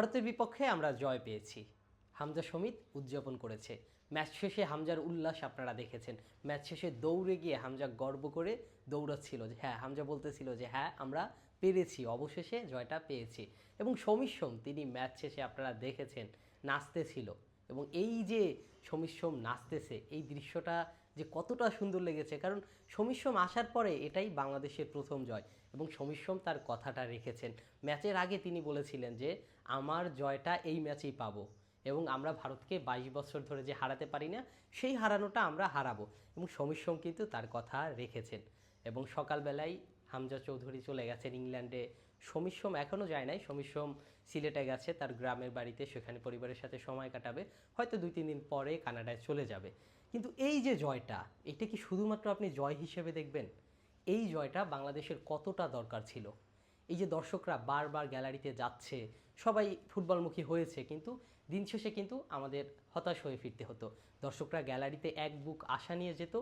ভারতের বিপক্ষে আমরা জয় পেয়েছি। হামজা সমিত উদযাপন করেছে। ম্যাচ শেষে হামজার উল্লাস আপনারা দেখেছেন। ম্যাচ শেষে দৌড়ে গিয়ে হামজা গর্ব করে দৌড়াচ্ছিল যে হ্যাঁ হামজা বলতেছিল যে হ্যাঁ আমরা পেরেছি, অবশেষে জয়টা পেয়েছি। এবং সমীর সোম, তিনি ম্যাচ শেষে আপনারা দেখেছেন, নাচতেছিল। এবং এই যে সমীর সোম নাচতেছে, এই দৃশ্যটা যে কতটা সুন্দর লেগেছে। কারণ সমীর সোম আসার পরে এটাই বাংলাদেশের প্রথম জয় এবং সমীর সোম তার কথাটা রেখেছেন। ম্যাচের আগে তিনি বলেছিলেন যে, আমার জয়টা এই ম্যাচেই পাবো এবং আমরা ভারতকে বাইশ বছর ধরে যে হারাতে পারি না, সেই হারানোটা আমরা হারাবো। এবং সমীর সোম কিন্তু তার কথা রেখেছেন। এবং সকালবেলায় হামজা চৌধুরী চলে গেছেন ইংল্যান্ডে। সমীর সোম এখনও যায় নাই সমীর সিলেটে গেছে, তার গ্রামের বাড়িতে সেখানে পরিবারের সাথে সময় কাটাবে, হয়তো দুই, তিন দিন পরে কানাডায় চলে যাবে। কিন্তু এই যে জয়টা, এটা কি শুধুমাত্র আপনি জয় হিসেবে দেখবেন? এই জয়টা বাংলাদেশের কতটা দরকার ছিল? এই যে দর্শকরা বারবার গ্যালারিতে যাচ্ছে, সবাই ফুটবলমুখী হয়েছে, কিন্তু দিন শেষে কিন্তু আমাদের হতাশ হয়ে ফিরতে হতো। দর্শকরা গ্যালারিতে এক বুক আশা নিয়ে যেত,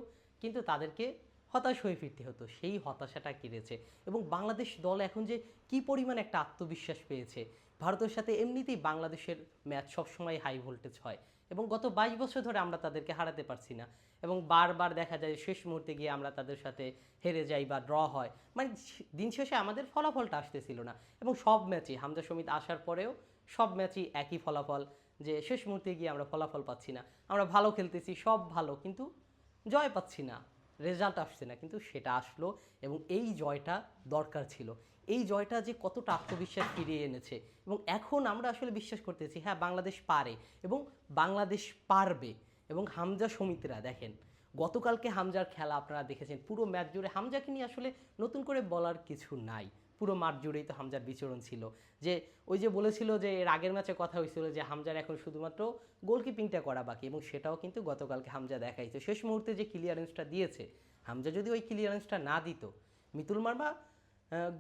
কিন্তু তাদেরকে হতাশ হয়ে ফিরতে হতো, সেই হতাশাটা কেড়েছে। এবং বাংলাদেশ দল এখন যে কি পরিমাণ একটা আত্মবিশ্বাস পেয়েছে, ভারতের সাথে এমনিতেই বাংলাদেশের ম্যাচ সবসময় হাই ভোল্টেজ হয় এবং গত বাইশ বছর ধরে আমরা তাদেরকে হারাতে পারছি না। এবং বারবার দেখা যায় শেষ মুহূর্তে গিয়ে আমরা তাদের সাথে হেরে যাই বা ড্র হয়। মানে দিন শেষে আমাদের ফলাফলটা আসতেছিল না। এবং সব ম্যাচই, হামজা সমিত আসার পরেও সব ম্যাচই একই ফলাফল যে শেষ মুহূর্তে গিয়ে আমরা ফলাফল পাচ্ছি না। আমরা ভালো খেলতেছি, সব ভালো, কিন্তু জয় পাচ্ছি না। রেজাল্ট আসছে না, কিন্তু সেটা আসলো এবং এই জয়টা দরকার ছিল। এই জয়টা যে কতটা আত্মবিশ্বাস ফিরিয়ে এনেছে এবং এখন আমরা আসলে বিশ্বাস করতেছি হ্যাঁ বাংলাদেশ পারে এবং বাংলাদেশ পারবে এবং হামজা সমিতিরা দেখেন, গতকালকে হামজার খেলা আপনারা দেখেছেন, পুরো ম্যাচ জুড়ে হামজাকে নিয়ে আসলে নতুন করে বলার কিছু নাই। পুরো মাঠ জুড়েই তো হামজার বিচরণ ছিল। যে ওই যে বলেছিল যে এর আগের ম্যাচে কথা হয়েছিল যে হামজার এখন শুধুমাত্র গোলকিপিংটা করা বাকি এবং সেটাও কিন্তু গতকালকে হামজা দেখাইছে। শেষ মুহূর্তে যে ক্লিয়ারেন্সটা দিয়েছে, হামজা যদি ওই ক্লিয়ারেন্সটা না দিত, মিতুল মার্মা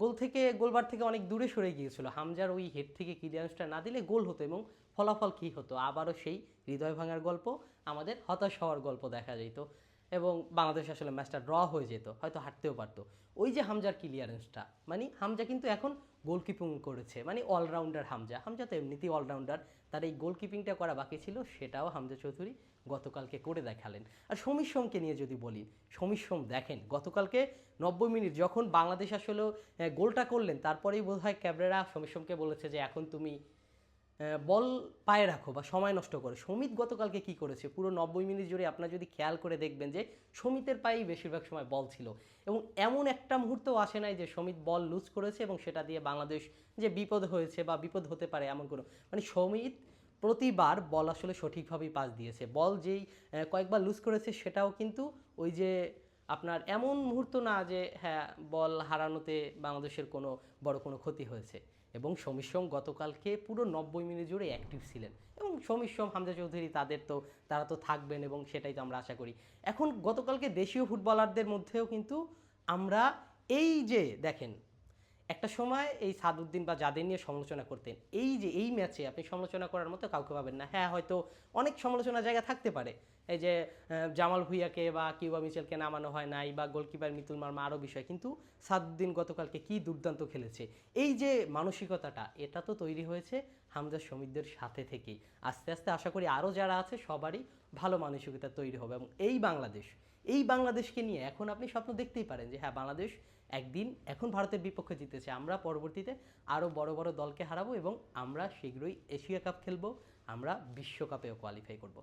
গোল থেকে, গোলবার থেকে অনেক দূরে সরে গিয়েছিল। হামজার ওই হেড থেকে ক্লিয়ারেন্সটা না দিলে গোল হতো এবং ফলাফল কী হতো? আবারও সেই হৃদয় ভাঙার গল্প, আমাদের হতাশ হওয়ার গল্প দেখা যেত এবং বাংলাদেশ আসলে ম্যাচটা ড্র হয়ে যেত, হয়তো হারতেও পারতো। ওই যে হামজার ক্লিয়ারেন্সটা মানে হামজা কিন্তু এখন গোলকিপিং করেছে মানে অলরাউন্ডার হামজা। হামজা তো এমনিতেই অলরাউন্ডার তার এই গোলকিপিংটা করা বাকি ছিল, সেটাও হামজা চৌধুরী গতকালকে করে দেখালেন। আর সমীর সোমকে নিয়ে যদি বলি, সমীর সোম দেখেন, গতকালকে নব্বই মিনিট যখন বাংলাদেশ আসলে গোলটা করলেন, তারপরেই বোধ হয় ক্যাবরেরা সমীর সোমকে বলেছে যে, এখন তুমি বল পায়ে রাখো বা সময় নষ্ট করো। সমিত গতকালকে কি করেছে? পুরো নব্বই মিনিট জুড়ে আপনারা যদি খেয়াল করে দেখবেন যে, সমিতের পায়েই বেশিরভাগ সময় বল ছিল। এবং এমন একটা মুহূর্তও আসে নাই যে, সমিত বল লুজ করেছে এবং সেটা দিয়ে বাংলাদেশ যে বিপদ হয়েছে বা বিপদ হতে পারে এমন কোনো মানে সমিত প্রতিবার বল আসলে সঠিকভাবেই পাস দিয়েছে। বল যেই কয়েকবার লুজ করেছে সেটাও কিন্তু ওই যে আপনার এমন মুহূর্ত না যে হ্যাঁ বল হারানোতে বাংলাদেশের কোনো বড় কোনো ক্ষতি হয়েছে। এবং সমীর সোম গতকালকে পুরো নব্বই মিনিট জুড়ে অ্যাক্টিভ ছিলেন। এবং সমীর সোম, হামজা চৌধুরী তাদের তো, তারা তো থাকবেন এবং সেটাই তো আমরা আশা করি। এখন গতকালকে দেশীয় ফুটবলারদের মধ্যেও কিন্তু আমরা এই যে, দেখেন একটা সময় এই সাদউদ্দিন বা যাদের নিয়ে সমালোচনা করতেন, এই যে এই ম্যাচে আপনি সমালোচনা করার মতো কাউকে পাবেন না। হ্যাঁ হয়তো অনেক সমালোচনার জায়গা থাকতে পারে। এই যে জামাল ভুইয়াকে বা কিউবা মিচেলকে নামানো হয় নাই বা গোলকিপার মিতুল মার্মা আরও বিষয়, কিন্তু সাদউদ্দিন গতকালকে কি দুর্দান্ত খেলেছে। এই যে মানসিকতাটা, এটা তো তৈরি হয়েছে হামজা সমিতদের সাথে থেকেই। আস্তে আস্তে আশা করি আরও যারা আছে সবারই ভালো মানসিকতা তৈরি হবে এবং এই বাংলাদেশ, এই বাংলাদেশকে নিয়ে এখন আপনি স্বপ্ন দেখতেই পারেন যে হ্যাঁ বাংলাদেশ একদিন এখন ভারতের বিপক্ষে জিতেছে। আমরা পরবর্তীতে আরও বড় বড় দলকে হারাবো এবং আমরা শীঘ্রই এশিয়া কাপ খেলব, আমরা বিশ্বকাপেও কোয়ালিফাই করব।